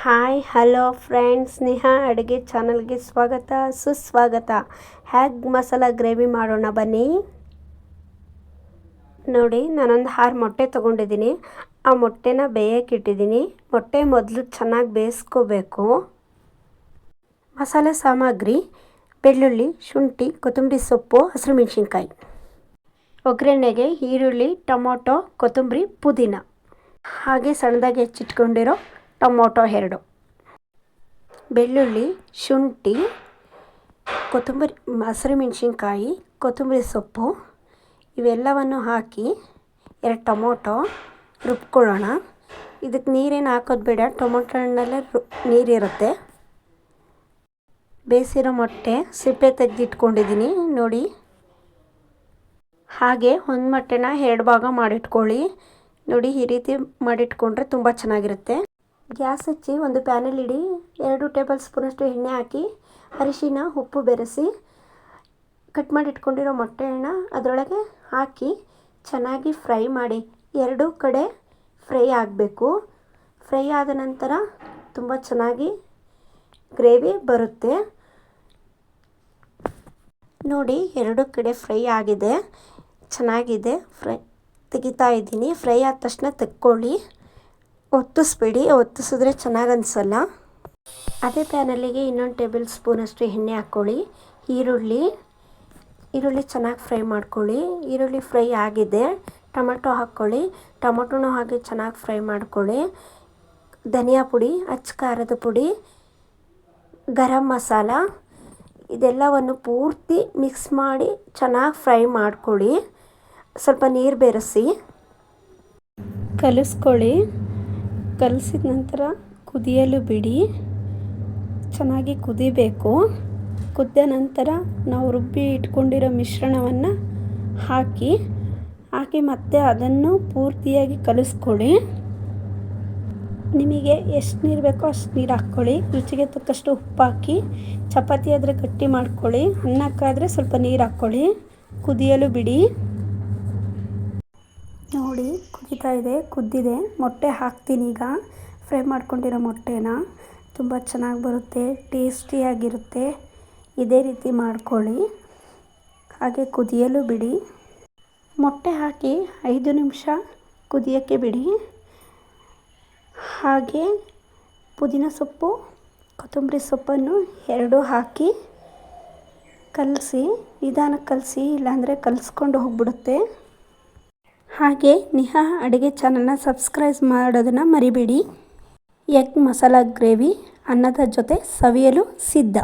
Hi hello friends ಸ್ನೇಹ ಅಡುಗೆ ಚಾನಲ್ಗೆ ಸ್ವಾಗತ, ಸುಸ್ವಾಗತ. ಹ್ಯಾಗ್ ಮಸಾಲ ಗ್ರೇವಿ ಮಾಡೋಣ ಬನ್ನಿ? ನೋಡಿ, ನಾನೊಂದು ಹಾರು ಮೊಟ್ಟೆ ತೊಗೊಂಡಿದ್ದೀನಿ. ಆ ಮೊಟ್ಟೆನ ಬೇಯಕ್ಕೆ ಇಟ್ಟಿದ್ದೀನಿ. ಮೊಟ್ಟೆ ಮೊದಲು ಚೆನ್ನಾಗಿ ಬೇಯಿಸ್ಕೋಬೇಕು. ಮಸಾಲೆ ಸಾಮಗ್ರಿ, ಬೆಳ್ಳುಳ್ಳಿ, ಶುಂಠಿ, ಕೊತ್ತಂಬರಿ ಸೊಪ್ಪು, ಹಸಿರು ಮೆಣಸಿನ್ಕಾಯಿ. ಒಗ್ಗರಣೆಗೆ ಈರುಳ್ಳಿ, ಟೊಮೊಟೊ, ಕೊತ್ತಂಬರಿ, ಪುದೀನ. ಹಾಗೆ ಸಣ್ಣದಾಗಿ ಹೆಚ್ಚಿಟ್ಕೊಂಡಿರೋ ಟೊಮೊಟೊ ಎರಡು. ಬೆಳ್ಳುಳ್ಳಿ, ಶುಂಠಿ, ಕೊತ್ತಂಬರಿ, ಹಸಿರು ಮೆಣಸಿನ್ಕಾಯಿ, ಕೊತ್ತಂಬರಿ ಸೊಪ್ಪು, ಇವೆಲ್ಲವನ್ನು ಹಾಕಿ ಎರಡು ಟೊಮೊಟೊ ರುಬ್ಕೊಳ್ಳೋಣ. ಇದಕ್ಕೆ ನೀರೇನು ಹಾಕೋದು ಬೇಡ, ಟೊಮೊಟೊ ಹಣ್ಣಲ್ಲೇ ರು, ನೀರಿರುತ್ತೆ. ಬೇಯಿಸಿರೋ ಮೊಟ್ಟೆ ಸಿಪ್ಪೆ ತೆಗೆದಿಟ್ಕೊಂಡಿದ್ದೀನಿ, ನೋಡಿ. ಹಾಗೆ ಒಂದು ಮೊಟ್ಟೆನ ಎರಡು ಭಾಗ ಮಾಡಿಟ್ಕೊಳ್ಳಿ. ನೋಡಿ, ಈ ರೀತಿ ಮಾಡಿಟ್ಕೊಂಡ್ರೆ ತುಂಬ ಚೆನ್ನಾಗಿರುತ್ತೆ. ಗ್ಯಾಸ್ ಹಚ್ಚಿ ಒಂದು ಪ್ಯಾನಲ್ಲಿ ಇಡಿ, ಎರಡು ಟೇಬಲ್ ಸ್ಪೂನಷ್ಟು ಎಣ್ಣೆ ಹಾಕಿ, ಅರಿಶಿನ, ಉಪ್ಪು ಬೆರೆಸಿ, ಕಟ್ ಮಾಡಿ ಇಟ್ಕೊಂಡಿರೋ ಮೊಟ್ಟೆಯನ್ನು ಅದರೊಳಗೆ ಹಾಕಿ, ಚೆನ್ನಾಗಿ ಫ್ರೈ ಮಾಡಿ. ಎರಡೂ ಕಡೆ ಫ್ರೈ ಆಗಬೇಕು. ಫ್ರೈ ಆದ ನಂತರ ತುಂಬ ಚೆನ್ನಾಗಿ ಗ್ರೇವಿ ಬರುತ್ತೆ. ನೋಡಿ, ಎರಡು ಕಡೆ ಫ್ರೈ ಆಗಿದೆ. ಚೆನ್ನಾಗಿದೆ. ಫ್ರೈ ತೆಗಿತಾ ಇದ್ದೀನಿ. ಫ್ರೈ ಆದ ತಕ್ಷಣ ತೆಕ್ಕೊಳ್ಳಿ. ಒತ್ತಿಸ್ಬೇಡಿ, ಒತ್ತಿಸಿದ್ರೆ ಚೆನ್ನಾಗಿ ಅನಿಸಲ್ಲ. ಅದೇ ಪ್ಯಾನಲ್ಲಿಗೆ ಇನ್ನೊಂದು ಟೇಬಲ್ ಸ್ಪೂನಷ್ಟು ಎಣ್ಣೆ ಹಾಕ್ಕೊಳ್ಳಿ. ಈರುಳ್ಳಿ ಈರುಳ್ಳಿ ಚೆನ್ನಾಗಿ ಫ್ರೈ ಮಾಡ್ಕೊಳ್ಳಿ. ಈರುಳ್ಳಿ ಫ್ರೈ ಆಗಿದೆ, ಟೊಮೆಟೊ ಹಾಕ್ಕೊಳ್ಳಿ. ಟೊಮೊಟೊನೂ ಹಾಗೆ ಚೆನ್ನಾಗಿ ಫ್ರೈ ಮಾಡ್ಕೊಳ್ಳಿ. ಧನಿಯಾ ಪುಡಿ, ಅಚ್ಚ ಖಾರದ ಪುಡಿ, ಗರಂ ಮಸಾಲ, ಇದೆಲ್ಲವನ್ನು ಪೂರ್ತಿ ಮಿಕ್ಸ್ ಮಾಡಿ ಚೆನ್ನಾಗಿ ಫ್ರೈ ಮಾಡ್ಕೊಳ್ಳಿ. ಸ್ವಲ್ಪ ನೀರು ಬೆರೆಸಿ. ಕಲಿಸ್ಕೊಳ್ಳಿ. ಕಲಸಿದ ನಂತರ ಕುದಿಯಲು ಬಿಡಿ. ಚೆನ್ನಾಗಿ ಕುದಿಬೇಕು. ಕುದ್ದ ನಂತರ ನಾವು ರುಬ್ಬಿ ಇಟ್ಕೊಂಡಿರೋ ಮಿಶ್ರಣವನ್ನು ಹಾಕಿ ಹಾಕಿ ಮತ್ತೆ ಅದನ್ನು ಪೂರ್ತಿಯಾಗಿ ಕಲಿಸ್ಕೊಳ್ಳಿ. ನಿಮಗೆ ಎಷ್ಟು ನೀರು ಬೇಕೋ ಅಷ್ಟು ನೀರು ಹಾಕ್ಕೊಳ್ಳಿ. ರುಚಿಗೆ ತಕ್ಕಷ್ಟು ಉಪ್ಪು ಹಾಕಿ, ಚಪಾತಿ ಆದರೆ ಗಟ್ಟಿ ಮಾಡ್ಕೊಳ್ಳಿ. ಅನ್ನಕ್ಕಾದರೆ ಸ್ವಲ್ಪ ನೀರು ಹಾಕ್ಕೊಳ್ಳಿ. ಕುದಿಯಲು ಬಿಡಿ. ಕುದೀತಾ ಇದೆ, ಕುದ್ದಿದೆ. ಮೊಟ್ಟೆ ಹಾಕ್ತೀನಿ ಈಗ. ಫ್ರೈ ಮಾಡ್ಕೊಂಡಿರೋ ಮೊಟ್ಟೆನ ತುಂಬ ಚೆನ್ನಾಗಿ ಬರುತ್ತೆ ಟೇಸ್ಟಿಯಾಗಿರುತ್ತೆ ಇದೇ ರೀತಿ ಮಾಡ್ಕೊಳ್ಳಿ. ಹಾಗೆ ಕುದಿಯಲು ಬಿಡಿ. ಮೊಟ್ಟೆ ಹಾಕಿ ಐದು ನಿಮಿಷ ಕುದಿಯೋಕ್ಕೆ ಬಿಡಿ. ಹಾಗೆ ಪುದೀನ ಸೊಪ್ಪು, ಕೊತ್ತಂಬರಿ ಸೊಪ್ಪನ್ನು ಎರಡೂ ಹಾಕಿ ಕಲಸಿ, ನಿಧಾನಕ್ಕೆ ಕಲಸಿ, ಇಲ್ಲಾಂದರೆ ಕಲಸ್ಕೊಂಡು ಹೋಗ್ಬಿಡುತ್ತೆ. ಹಾಗೆ ನಿಹಾ ಅಡುಗೆ ಚಾನಲ್ನ ಸಬ್ಸ್ಕ್ರೈಬ್ ಮಾಡೋದನ್ನು ಮರಿಬೇಡಿ. ಎಗ್ ಮಸಾಲ ಗ್ರೇವಿ ಅನ್ನದ ಜೊತೆ ಸವಿಯಲು ಸಿದ್ಧ.